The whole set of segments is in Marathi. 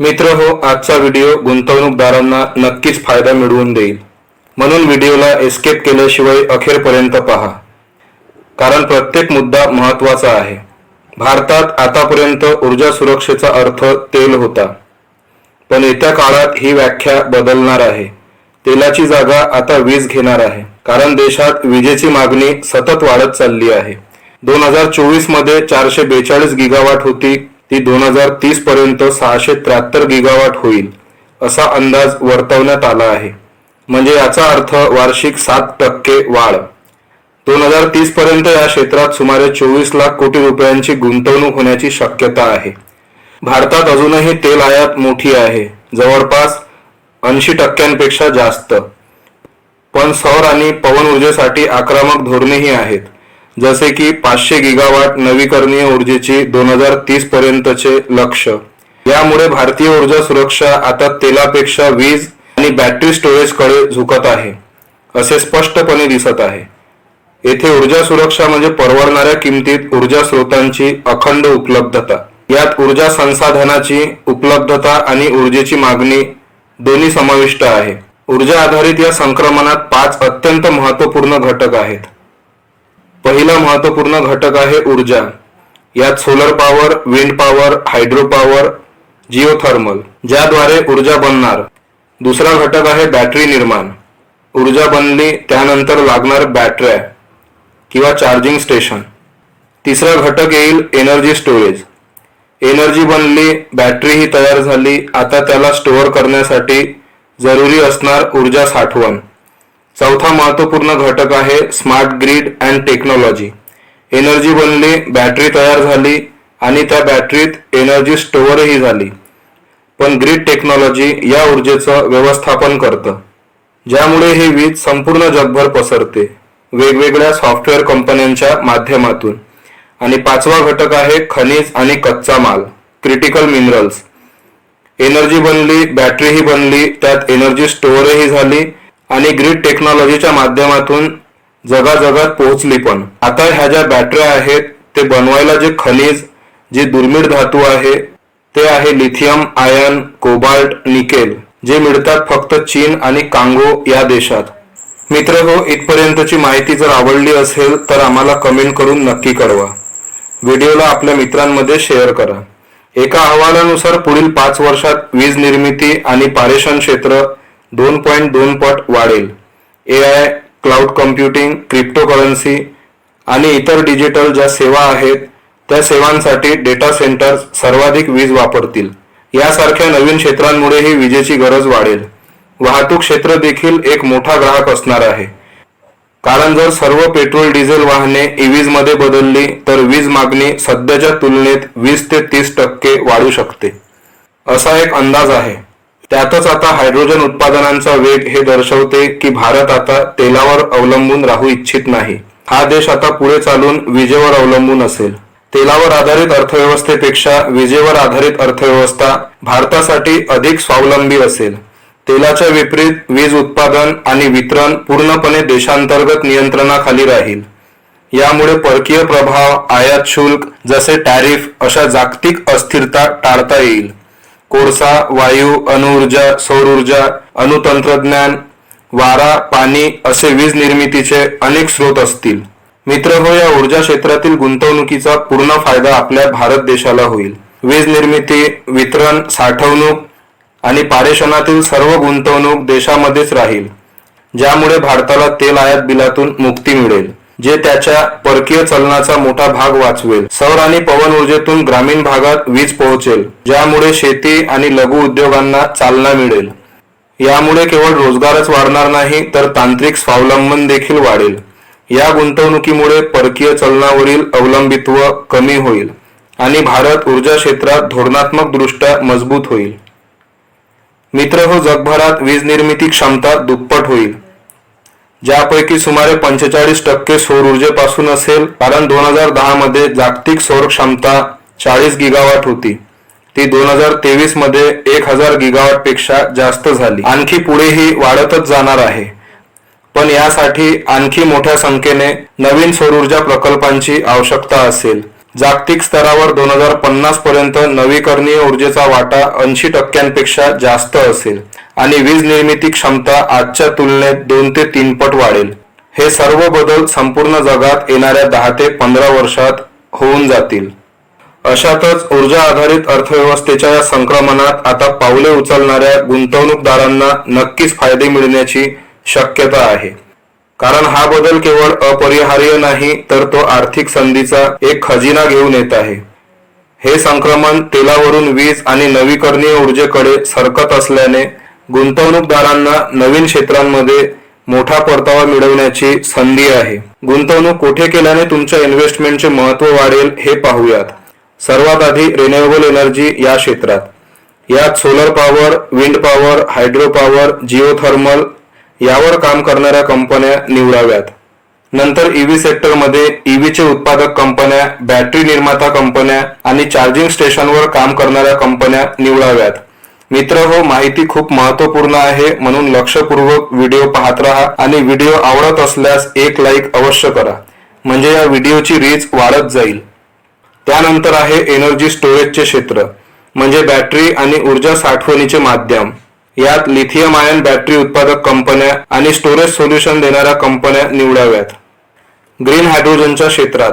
मित्र हो आजचा व्हिडिओ गुंतवणूकदारांना नक्कीच फायदा मिळवून देईल. म्हणून व्हिडिओला एस्केप केल्याशिवाय अखेरपर्यंत पहा. कारण प्रत्येक मुद्दा महत्त्वाचा आहे. भारतात आतापर्यंत ऊर्जा सुरक्षेचा अर्थ तेल होता. पण येत्या काळात ही व्याख्या बदलणार आहे. तेलाची जागा आता वीज घेणार आहे. कारण देशात विजेची मागणी सतत वाढत चालली आहे. दोन हजार चोवीसमध्ये चारशे बेचाळीस गिगावाट होती. ती दोन हजार तीस पर्यंत सहाशे त्र्याहत्तर गिगावाट होईल असा अंदाज वर्तवण्यात आला आहे. म्हणजे याचा अर्थ वार्षिक सात टक्के वाढ. दोन हजार तीस पर्यंत या क्षेत्रात सुमारे चोवीस लाख कोटी रुपयांची गुंतवणूक होण्याची शक्यता आहे. भारतात अजूनही तेल आयात मोठी आहे जवळपास ऐंशी टक्क्यांपेक्षा जास्त. पण सौर आणि पवन ऊर्जेसाठी आक्रमक धोरणेही आहेत. जसे की पाचशे गिगावाट नवीकरणीय ऊर्जेची दोन हजार तीस पर्यंतचे लक्ष. यामुळे भारतीय ऊर्जा सुरक्षा आता तेलापेक्षा वीज आणि बॅटरी स्टोरेजकडे झुकत आहे असे स्पष्टपणे दिसत आहे. येथे ऊर्जा सुरक्षा म्हणजे परवडणाऱ्या किमतीत ऊर्जा स्रोतांची अखंड उपलब्धता. यात ऊर्जा संसाधनाची उपलब्धता आणि ऊर्जेची मागणी दोन्ही समाविष्ट आहे. ऊर्जा आधारित या संक्रमणात पाच अत्यंत महत्त्वपूर्ण घटक आहेत. पहिला महत्त्वपूर्ण घटक आहे ऊर्जा. यात solar power wind power hydro power geothermal ज्याद्वारे ऊर्जा बनणार. दुसरा घटक आहे बॅटरी निर्माण. ऊर्जा बनली त्यानंतर लागणार बॅटऱ्या किंवा चार्जिंग स्टेशन तिसरा घटक येईल एनर्जी स्टोरेज एनर्जी बनली बॅटरी ही तयार झाली आता त्याला स्टोअर करण्यासाठी जरुरी असणार ऊर्जा साठवण. चौथा महत्त्वपूर्ण घटक आहे smart grid and technology. Energy बनली बॅटरी तयार झाली आणि त्या बॅटरीत एनर्जी स्टोअरही झाली. पण ग्रीड टेक्नॉलॉजी या ऊर्जेचं व्यवस्थापन करतं. ज्यामुळे ही वीज संपूर्ण जगभर पसरते वेगवेगळ्या सॉफ्टवेअर कंपन्यांच्या माध्यमातून. आणि पाचवा घटक आहे खनिज आणि कच्चा माल क्रिटिकल मिनरल्स एनर्जी बनली बॅटरीही बनली त्यात एनर्जी स्टोअरही झाली आणि ग्रीड टेक्नॉलॉजीच्या माध्यमातून जगाजगात पोहोचली पण. आता ह्या ज्या बॅटऱ्या आहेत ते बनवायला जे खनिज जे दुर्मिळ धातू आहे ते आहे लिथियम आयन कोबाल्ट निकेल जे मिळतात फक्त चीन आणि कांगो या देशात. मित्र हो इथपर्यंतची माहिती जर आवडली असेल तर आम्हाला कमेंट करून नक्की कळवा. व्हिडिओला आपल्या मित्रांमध्ये शेअर करा. एका अहवालानुसार पुढील पाच वर्षात वीज निर्मिती आणि पारेषण क्षेत्र दोन पॉईंट दोन पट वाढेल. A I cloud computing cryptocurrency आणि इतर डिजिटल ज्या सेवा आहेत त्या सेवांसाठी डेटा सेंटर सर्वाधिक वीज वापरतील. यासारख्या नवीन क्षेत्रांमुळेही विजेची गरज वाढेल. वाहतूक क्षेत्र देखील एक मोठा ग्राहक असणार आहे. कारण जर सर्व पेट्रोल डिझेल वाहने ईव्हीजमध्ये बदलली तर वीज मागणी सध्याच्या तुलनेत वीस ते तीस टक्के वाढू शकते. असा एक अंदाज आहे. त्यातच आता हायड्रोजन उत्पादनांचा वेग हे दर्शवते की भारत आता तेलावर अवलंबून राहू इच्छित नाही. हा देश आता पुढे चालून विजेवर अवलंबून असेल. तेलावर आधारित अर्थव्यवस्थेपेक्षा विजेवर आधारित अर्थव्यवस्था भारतासाठी अधिक स्वावलंबी असेल. तेलाच्या विपरीत वीज उत्पादन आणि वितरण पूर्णपणे देशांतर्गत नियंत्रणाखाली राहील. यामुळे परकीय प्रभाव आयात शुल्क जसे टॅरिफ अशा जागतिक अस्थिरता टाळता येईल. कोळसा वायू अणुऊर्जा सौर ऊर्जा अणुतंत्रज्ञान वारा पाणी असे वीज निर्मितीचे अनेक स्रोत असतील. मित्र हो या ऊर्जा क्षेत्रातील गुंतवणुकीचा पूर्ण फायदा आपल्या भारत देशाला होईल. वीज निर्मिती वितरण साठवणूक आणि पारेषणातील सर्व गुंतवणूक देशामध्येच राहील ज्यामुळे भारताला तेल आयात बिलातून मुक्ती मिळेल. जे त्याच्या परकीय चलनाचा मोठा भाग वाचवेल. सौर आणि पवन ऊर्जेतून ग्रामीण भागात वीज पोहोचेल ज्यामुळे शेती आणि लघु उद्योगांना चालना मिळेल. यामुळे केवळ रोजगारच वाढणार नाही तर तांत्रिक स्वावलंबन देखील वाढेल. या गुंतवणुकीमुळे परकीय चलनावरील अवलंबित्व कमी होईल आणि भारत ऊर्जा क्षेत्रात धोरणात्मक दृष्ट्या मजबूत होईल. मित्र हो जगभरात वीज निर्मिती क्षमता दुप्पट होईल. ज्यापैकी सुमारे पंचेचाळीस टक्के सौर ऊर्जेपासून असेल कारण दोन हजार दहा मध्ये जागतिक सौर क्षमता चाळीस गिगावाट होती. ती दोन हजार तेवीसमध्ये एक हजार गिगावॅटपेक्षा जास्त झाली. आणखी पुढेही वाढतच जाणार आहे. पण यासाठी आणखी मोठ्या संख्येने नवीन सौर ऊर्जा प्रकल्पांची आवश्यकता असेल. जागतिक स्तरावर दोन हजार पन्नास पर्यंत नवीकरणीय ऊर्जेचा वाटा ऐंशी टक्क्यांपेक्षा जास्त असेल आणि वीज निर्मिती क्षमता आजच्या तुलनेत दोन ते तीन पट वाढेल. हे सर्व बदल संपूर्ण जगात येणाऱ्या दहा ते पंधरा वर्षात होऊन जातील. अशातच ऊर्जा आधारित अर्थव्यवस्थेच्या या संक्रमणात आता पावले उचलणाऱ्या गुंतवणूकदारांना नक्कीच फायदे मिळण्याची शक्यता आहे. कारण हा बदल केवळ अपरिहार्य नाही तर तो आर्थिक संधीचा एक खजिना घेऊन येत आहे. हे संक्रमण तेलावरून वीज आणि नवीकरणीय ऊर्जेकडे सरकत असल्याने गुंतवणूकदारांना नवीन क्षेत्रांमध्ये मोठा परतावा मिळवण्याची संधी आहे. गुंतवणूक कुठे केल्याने तुमच्या इन्व्हेस्टमेंटचे महत्त्व वाढेल हे पाहूयात. सर्वात आधी रिन्युएबल एनर्जी या क्षेत्रात. यात solar power wind power hydro power geothermal यावर काम करणाऱ्या कंपन्या निवडाव्यात. नंतर ईव्ही सेक्टरमध्ये ईव्हीचे उत्पादक कंपन्या बॅटरी निर्माता कंपन्या आणि चार्जिंग स्टेशनवर काम करणाऱ्या कंपन्या निवडाव्यात. मित्र हो माहिती खूप महत्त्वपूर्ण आहे म्हणून लक्षपूर्वक व्हिडिओ पाहत राहा आणि व्हिडिओ आवडत असल्यास एक लाईक अवश्य करा. म्हणजे या व्हिडिओची रीच वाढत जाईल. त्यानंतर आहे एनर्जी स्टोरेजचे क्षेत्र म्हणजे बॅटरी आणि ऊर्जा साठवणीचे माध्यम. यात लिथियम आयन बॅटरी उत्पादक कंपन्या आणि स्टोरेज सोल्युशन देणाऱ्या कंपन्या निवडाव्यात. ग्रीन हायड्रोजनच्या क्षेत्रात.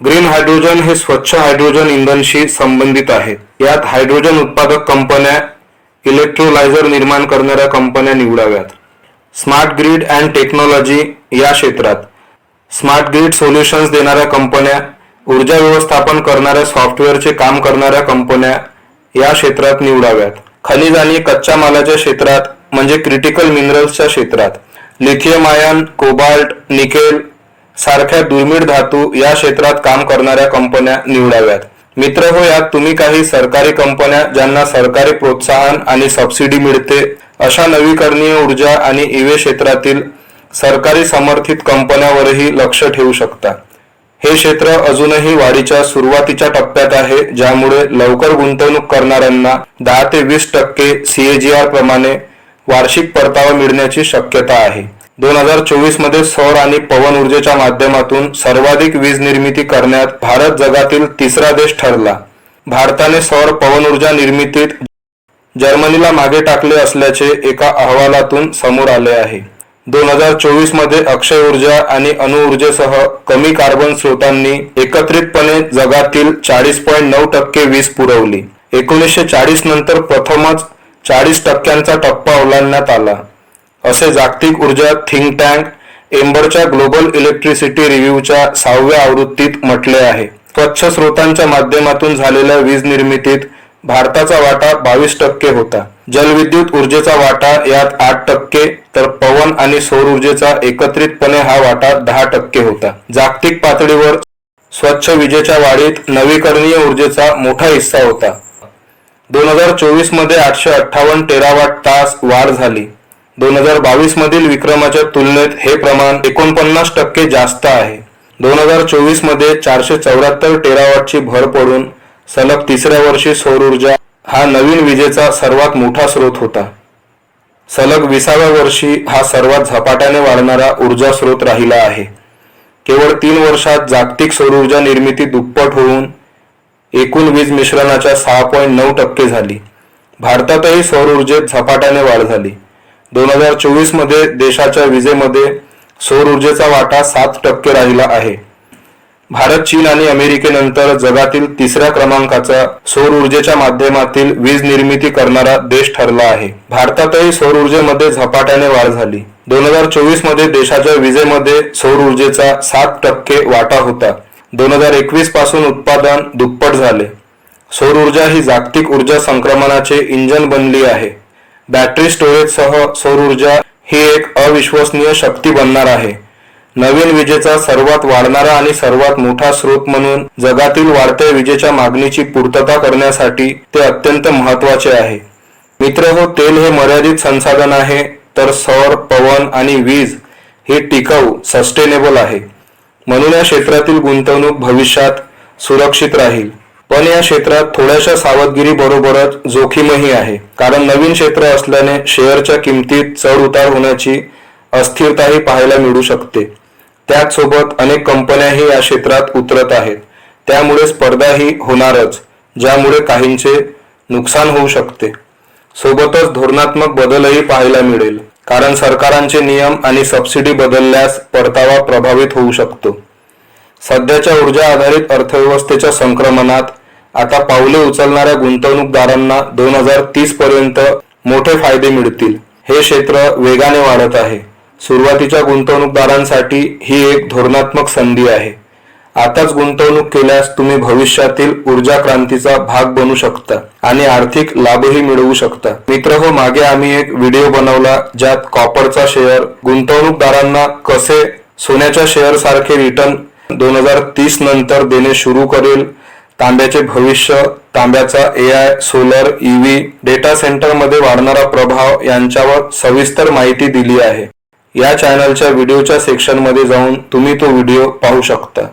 ग्रीन हायड्रोजन हे स्वच्छ हायड्रोजन इंधनशी संबंधित आहे. यात हायड्रोजन उत्पादक कंपन्या इलेक्ट्रोलायझर निर्माण करणाऱ्या कंपन्या निवडाव्यात. स्मार्ट ग्रीड अँड टेक्नॉलॉजी या क्षेत्रात. स्मार्ट ग्रीड सोल्युशन्स देणाऱ्या कंपन्या ऊर्जा व्यवस्थापन करणाऱ्या सॉफ्टवेअरचे काम करणाऱ्या कंपन्या या क्षेत्रात निवडाव्यात. खनिज आणि कच्च्या मालाच्या क्षेत्रात म्हणजे क्रिटिकल मिनरल्सच्या क्षेत्रात. लिथियम आयन कोबाल्ट निकेल सारख्या दुर्मिळ धातू या क्षेत्रात काम करणाऱ्या कंपन्या निवडाव्यात. मित्र हो यात तुम्ही काही सरकारी कंपन्या ज्यांना सरकारी प्रोत्साहन आणि सबसिडी मिळते अशा नवीकरणीय ऊर्जा आणि इवे क्षेत्रातील सरकारी समर्थित कंपन्यावरही लक्ष ठेवू शकता. हे क्षेत्र अजूनही वाढीच्या सुरुवातीच्या टप्प्यात आहे ज्यामुळे लवकर गुंतवणूक करणाऱ्यांना दहा ते वीस टक्के सीएजीआर प्रमाणे वार्षिक परतावा मिळण्याची शक्यता आहे. दोन हजार चोवीसमध्ये सौर आणि पवन ऊर्जेच्या माध्यमातून सर्वाधिक वीज निर्मिती करण्यात भारत जगातील तिसरा देश ठरला. भारताने सौर पवन ऊर्जा निर्मितीत जर्मनीला मागे टाकले असल्याचे एका अहवालातून समोर आले आहे. दोन हजार चोवीसमध्ये अक्षय ऊर्जा आणि अणुऊर्जेसह कमी कार्बन स्रोतांनी एकत्रितपणे जगातील चाळीस पॉईंट नऊ टक्के वीज पुरवली. एकोणीसशे चाळीस नंतर प्रथमच चाळीस टक्क्यांचा टप्पा ओलांडण्यात आला. असे जागतिक ऊर्जा थिंक टँक एम्बरच्या ग्लोबल इलेक्ट्रिसिटी रिव्ह्यूच्या सहाव्या आवृत्तीत म्हटले आहे. स्वच्छ स्रोतांच्या माध्यमातून झालेल्या वीज निर्मितीत भारताचा वाटा बावीस टक्के होता. जलविद्युत ऊर्जेचा वाटा यात आठ टक्के तर पवन आणि सौर ऊर्जेचा एकत्रितपणे हा वाटा दहा टक्के होता. जागतिक पातळीवर स्वच्छ विजेच्या वाढीत नवीकरणीय ऊर्जेचा मोठा हिस्सा होता. दोन हजार चोवीसमध्ये आठशे अठ्ठावन्न टेरावाट तास वाढ झाली. दोन हजार बावीस मधील विक्रमाच्या तुलनेत हे प्रमाण एकोणपन्नास टक्के जास्त आहे. दोन हजार चोवीसमध्ये चारशे चौऱ्याहत्तर टेरावाटची भर पडून सलग तिसऱ्या वर्षी सौर ऊर्जा हा नवीन विजेचा सर्वात मोठा स्रोत होता. सलग विसाव्या वर्षी हा सर्वात झपाट्याने वाढणारा ऊर्जा स्रोत राहिला आहे. केवळ तीन वर्षात जागतिक सौरऊर्जा निर्मिती दुप्पट होऊन एकूण वीज मिश्रणाच्या सहा पॉईंट नऊ टक्के झाली. भारतातही सौरऊर्जेत झपाट्याने वाढ झाली. दोन हजार चोवीसमध्ये देशाच्या विजेमध्ये सौरऊर्जेचा वाटा सात टक्के राहिला आहे. भारत चीन आणि अमेरिकेनंतर जगातील तिसऱ्या क्रमांकाचा सौर ऊर्जेच्या माध्यमातील वीज निर्मिती करणारा देश ठरला आहे. भारतातही सौर ऊर्जेमध्ये झपाट्याने वाढ झाली. दोन हजार चोवीसमध्ये देशाच्या विजेमध्ये सौर ऊर्जेचा सात टक्के वाटा होता. दोन हजार एकवीसपासून उत्पादन दुप्पट झाले. सौर ऊर्जा ही जागतिक ऊर्जा संक्रमणाचे इंजन बनली आहे. बॅटरी स्टोरेजसह सौर ऊर्जा ही एक अविश्वसनीय शक्ती बनणार आहे. नवीन विजेचा सर्वात वाढणारा आणि सर्वात मोठा स्रोत म्हणून जगातील वाढत्या विजेच्या मागणीची पूर्तता करण्यासाठी ते अत्यंत महत्त्वाचे आहे. मित्र हो तेल हे मर्यादित संसाधन आहे तर सौर पवन आणि वीज हे टिकाऊ सस्टेनेबल आहे. म्हणून या क्षेत्रातील गुंतवणूक भविष्यात सुरक्षित राहील. पण या क्षेत्रात थोड्याशा सावधगिरी बरोबरच जोखीमही आहे. कारण नवीन क्षेत्र असल्याने शेअरच्या किमतीत चढ उतार होण्याची अस्थिरताही पाहायला मिळू शकते. त्याचसोबत अनेक कंपन्याही या क्षेत्रात उतरत आहेत. त्यामुळे स्पर्धाही होणारच ज्यामुळे काहींचे नुकसान होऊ शकते. सोबतच धोरणात्मक बदलही पाहायला मिळेल कारण सरकारांचे नियम आणि सबसिडी बदलल्यास परतावा प्रभावित होऊ शकतो. सध्याच्या ऊर्जा आधारित अर्थव्यवस्थेच्या संक्रमणात आता पावले उचलणाऱ्या गुंतवणूकदारांना दोन हजार तीस पर्यंत मोठे फायदे मिळतील. हे क्षेत्र वेगाने वाढत आहे. सुरुवातीच्या गुंतवणूकदारांसाठी ही एक धोरणात्मक संधी आहे. आताच गुंतवणूक केल्यास तुम्ही भविष्यातील ऊर्जा क्रांतीचा भाग बनू शकता आणि आर्थिक लाभही मिळवू शकता. मित्र हो मागे आम्ही एक व्हिडिओ बनवला ज्यात कॉपरचा शेअर गुंतवणूकदारांना कसे सोन्याच्या शेअर सारखे रिटर्न दोन हजार तीस नंतर देणे सुरू करेल तांब्याचे भविष्य तांब्याचा A I solar EV data सेंटरमध्ये वाढणारा प्रभाव यांच्यावर सविस्तर माहिती दिली आहे. या चॅनलच्या व्हिडिओच्या सेक्शनमध्ये जाऊन तुम्ही तो व्हिडिओ पाहू शकता.